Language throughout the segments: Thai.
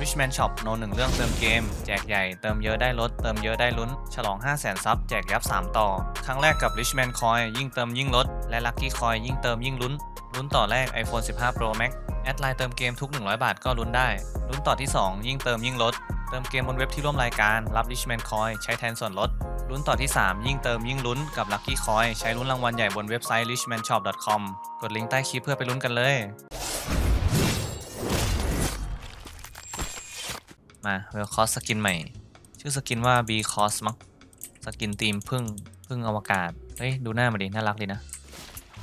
Richman Shop โนหนึ่งเรื่องเติมเกม แจกใหญ่ เติมเยอะได้ลด เติมเยอะได้ลุ้น ฉลอง 5 0 0 0 0 0ซับแจกยับ 3 ต่อ ครั้งแรกกับ Richman Coin ยิ่งเติมยิ่งลด และ Lucky Coin ยิ่งเติมยิ่งลุ้น ลุ้นต่อแรก iPhone 15 Pro Max แอดไลน์เติมเกมทุก 100 บาทก็ลุ้นได้ ลุ้นต่อที่ 2 ยิ่งเติมยิ่งลด เติมเกมบนเว็บที่ร่วมรายการ รับ Richman Coin ใช้แทนส่วนลด ลุ้นต่อที่ 3 ยิ่งเติมยิ่งลุ้น กับ Lucky Coin ใช้ลุ้นรางวัลใหญ่บนเว็บไซต์ richmanshop.com กดลิงก์ใต้คลิปเพื่อไปลุ้นกันเลย มาเวลคอสสกินใหม่ ชื่อสกินว่า B Cos มั้งสกินทีมพึ่งพึ่งอวกาศ เฮ้ย ดูหน้ามาดิน่ารักดีนะ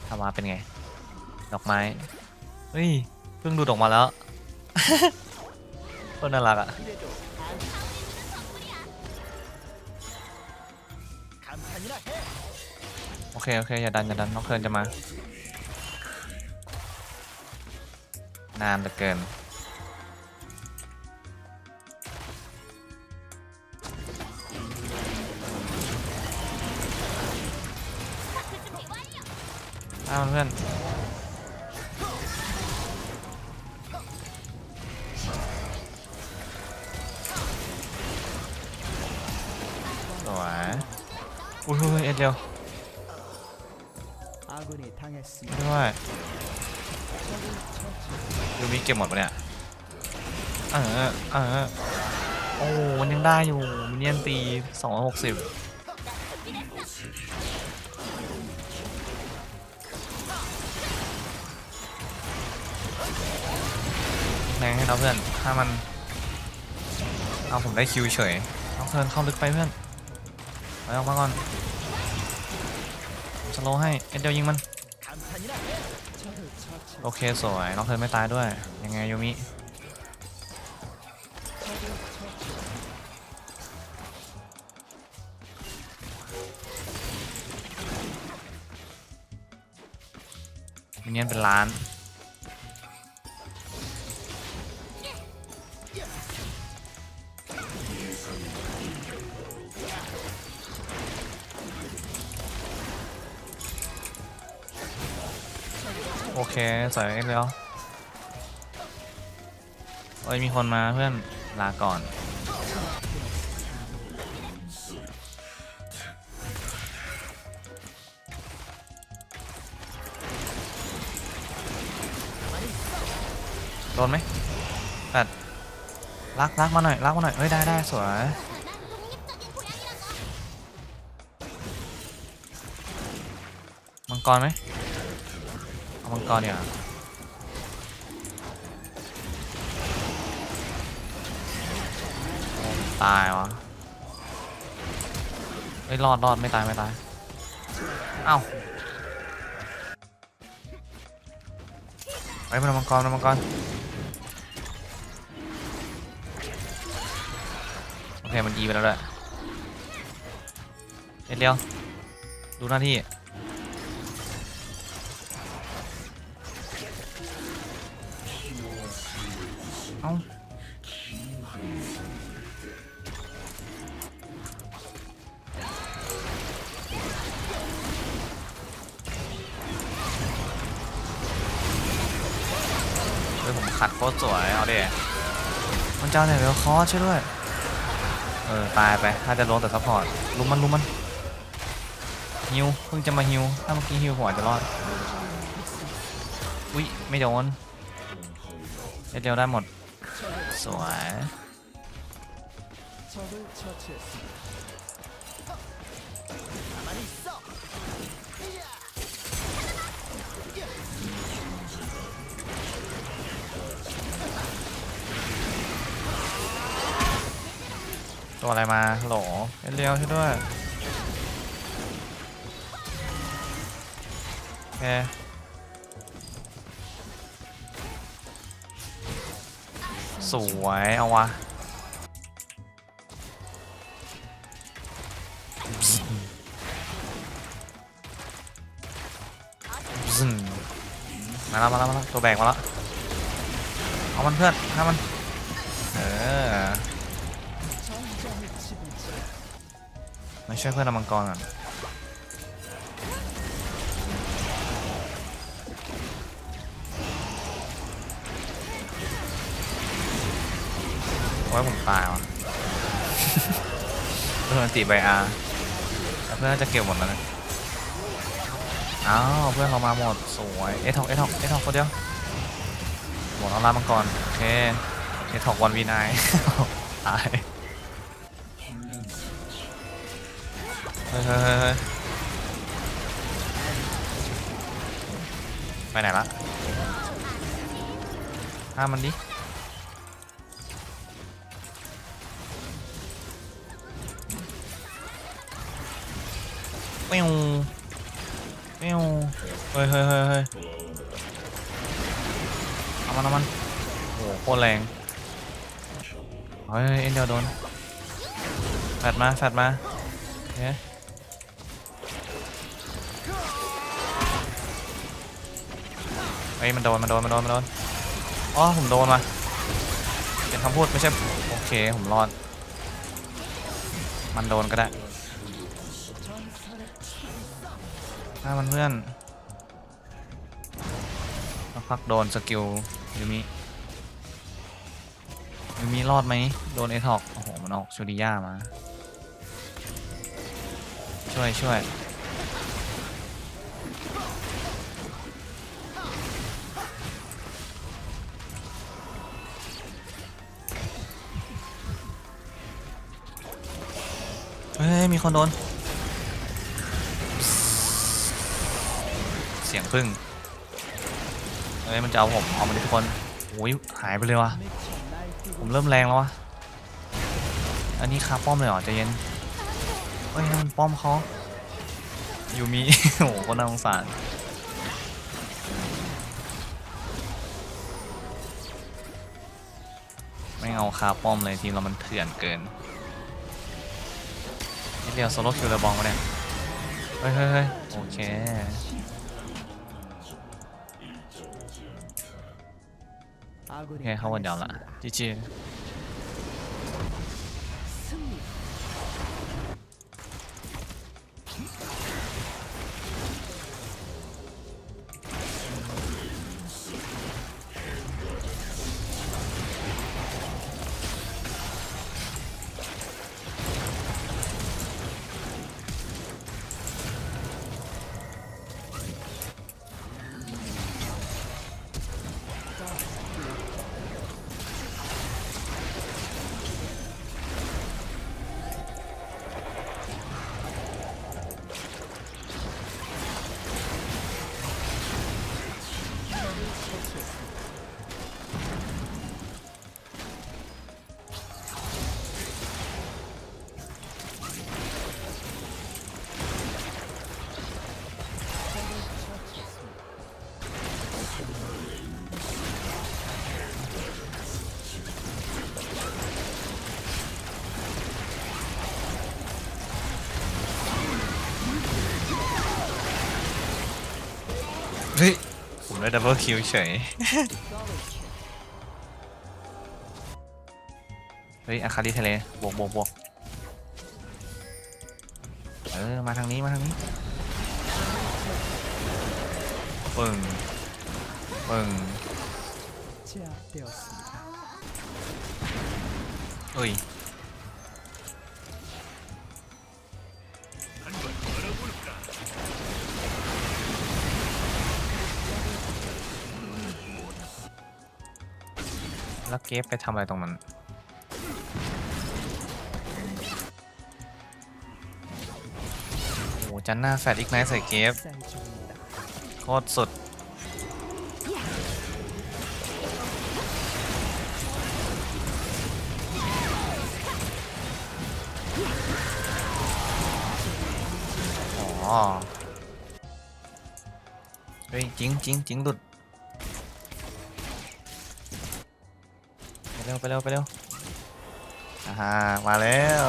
ทำมาเป็นไง ดอกไม้ เฮ้ยพิ่งดูดออกมาแล้วโคตรน่ารักอะโอเค โอเค อย่าดัน อย่าดันน้องเคิร์นจะมา นานเหลือเกิน อ้าวเพื่อนสวยอุ้ยเอ็ดเดียวด้วยยูมีเก็บหมดปะเนี่ยเออเออโอ้มันยังได้อยู่มินเนียนตีสองหกสิบ ให้เราเพื่อน ถ้ามัน เอาผมได้คิวเฉยเอาเพื่อนเข้าลึกไปเพื่อนไปออกมาก่อนสโลให้ เอ็ดเดียวยิงมัน โอเคสวยน้องเทินไม่ตายด้วย ยังไงยูมิมินเนี่ยนเป็นล้าน โอเคใส่เอ็กแล้วเอ้ยมีคนมาเพื่อนลาก่อน โดนไหมแปด ลักลักมาหน่อยลักมาหน่อยเฮ้ยได้ได้สวย มังกรไหมเอามังกรเนี่ยตายวะเอ้ยรอดรอดไม่ตายไม่ตาย เอ้าไปมันเอามังกรมันเอามังกร โอเคมันยีไปแล้วด้วยเอ็ดเดียวดูหน้าที่เอาเฮ้ยผมขัดโคตรสวย เอาดิมันเจ้าเนี่ยวคอช่วยด้วย ออตายไปถ้าจะลงแต่ซัพพอร์ตลุมมันลุมมันฮิวเพิ่งจะมาฮิวถ้าเมื่อกี้ฮิวผมอาจจะรอดอุ้ยไม่โดนเอ็ดเดียวได้หมดสวย ตัวอะไรมาฮัลโหลเอ็ดเดียวช่วยด้วยโอเคสวย เอาวะมาแล้วมาแล้วมาแล้วตัวแบกมาแล้ว เอามันเพื่อนถ้ามัน มาช่วยเพื่อนเอามังกรก่อนว่าผมตายวะเพื่อนติใบอาแล้วเพื่อนจะเก็บหมดแล้วนะอ้าวเพื่อนเรามาหมดสวยเอทอกเอทอกเอทอกคนเดียวหมดแล้วลามังกรโอเคเอทอกวันวีนายตาย ไปไหนละห้ามมันดิเมียวเมียวเฮ้ยเฮ้ยเฮ้ยเฮ้ยเอามันเอามันโอ้โหโคตรแรงเฮ้ยเอ็นเดียวโดนแฟดมาแฟดมาโอเคเฮ้ยมันโดนมันโดนมันโดนมันโดนอ๋อผมโดนว่ะเป็นคำพูดไม่ใช่โอเคผมรอด มันโดนก็ได้ถ้ามันเพื่อนสักพักโดนสกิลยูมิยูมิรอดไหมโดนเอทอกโอ้โหมันออกชูดิย่ามาช่วยช่วย ฮ้ยมีคนโดน เสียงพึ่งเฮ้ยมันจะเอาผมเอามาดิทุกคนโอ้ยหายไปเลยวะผมเริ่มแรงแล้ววะอันนี้คาป้อมเลยเหรอใจเย็นเฮ้ยมันป้อมเขายูมิโอ้โหก็น่าสงสารไม่เอาคาป้อมเลยทีมเรามันเถื่อนเกิน นิดเดียวโซโล่คิวระบองมาเนี่ยเฮ้ยเฮ้ยเฮ้ยโอเค โอเคเข้าวันเดียวละจีจี ได้ดับเบิลคิวเฉย เฮ้ยอาคาลิทะเลบวกบวกบวกเออ มาทางนี้ มาทางนี้ปึ่งปึ่งเฮ้ย แล้วเกฟไปทำอะไรตรงนั้น โอ้จันหน้าแฟดอีกไนท์ใส่เกฟโคตรสุดอ๋อเฮ้ยจริงจริงจริงหลุด ร็วไปเร็วไปเร็วอ่ามาแล้ว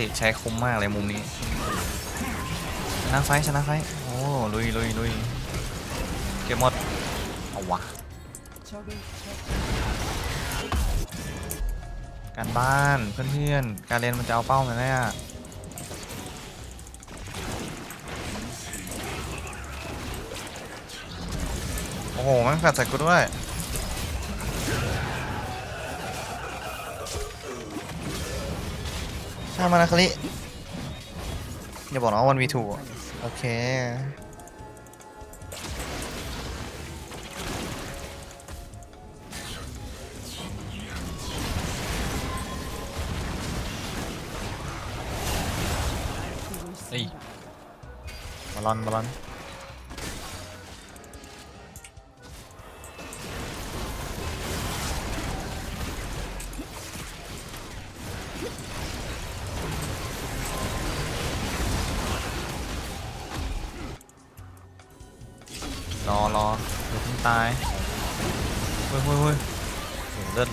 ติใช้คมมากเลยมุมนี้ชนะไฟชนะไฟโอ้ลุยลุยลุยเก็บหมดเอาวะการบ้านเพื่อนๆ การเรียนมันจะเอาเป้าไหมเน่ยโอ้โหมันแฟดใส่กูด้วย ฆ่ามานาคาริอย่าบอกนะวันวีทูโอเคเฮ้ยมาลอนมาลอน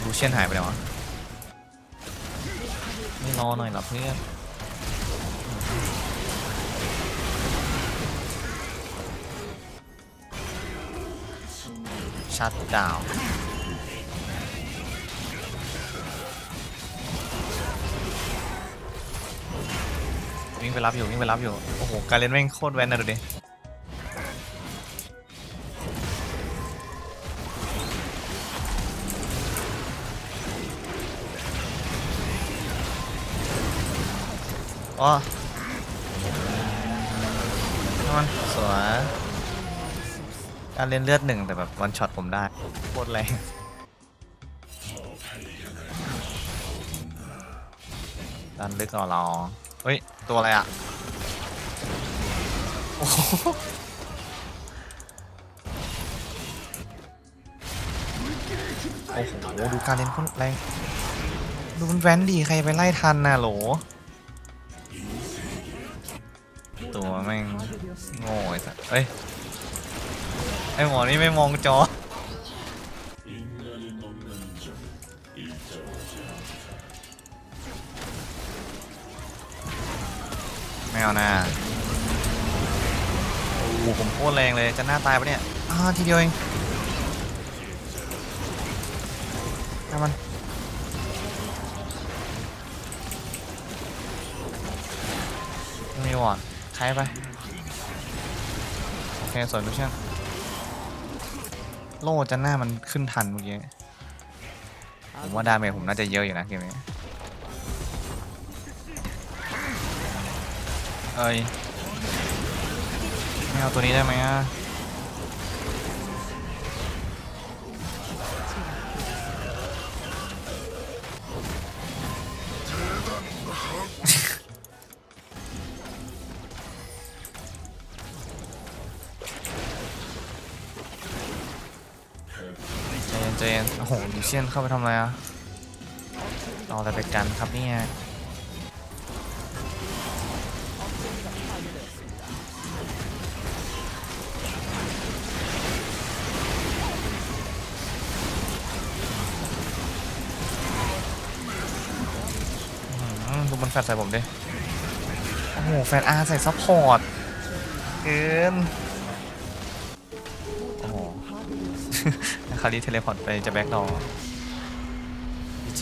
ดูเชียนหายไปแล้ววะไม่รอหน่อยหรอเพื่อนชัดดาววิ่งไปรับอยู่วิ่งไปรับอยู่ โอ้โห การเล่นแม่งโคตรแวนนะดูดิ อ๋อมันสวยการเล่นเลือดหนึ่งแต่แบบวันช็อตผมได้โคตรแรงดันลึกกว่าเราเฮ้ย ตัวอะไรอะโอ้โหโอ้โหดูการเล่นโคตรแรง ดูมันแวนดีใครไปไล่ทันน่ะโหล ตัวแม่งโง่ไอ้สัสเอ้ยไอหมอนี่ไม่มองจอไม่เอานะโอ้ผมโคตรแรงเลยจะหน้าตายปะเนี่ยอ้าทีเดียวเองทำมันมีวอด ใช้ไป โอเคสวยลูกเช่นโล่จะหน้ามันขึ้นทันเมื่อกี้ ผมว่าดาเมจผมน่าจะเยอะอยู่นะเกมนี้ เอ้ยไม่เอาตัวนี้ได้ไหมอะ โหดิเชียนเข้าไปทำอะไรอะเอาอะไรไปกันครับเนี่ยดูมันแฟดใส่ผมดิ โอ้โห แฟดอาใส่ซัพพอร์ต เกิน โอ้โห คาริเทเลพอร์ตไปจะแบ็กดอร์พี่เจ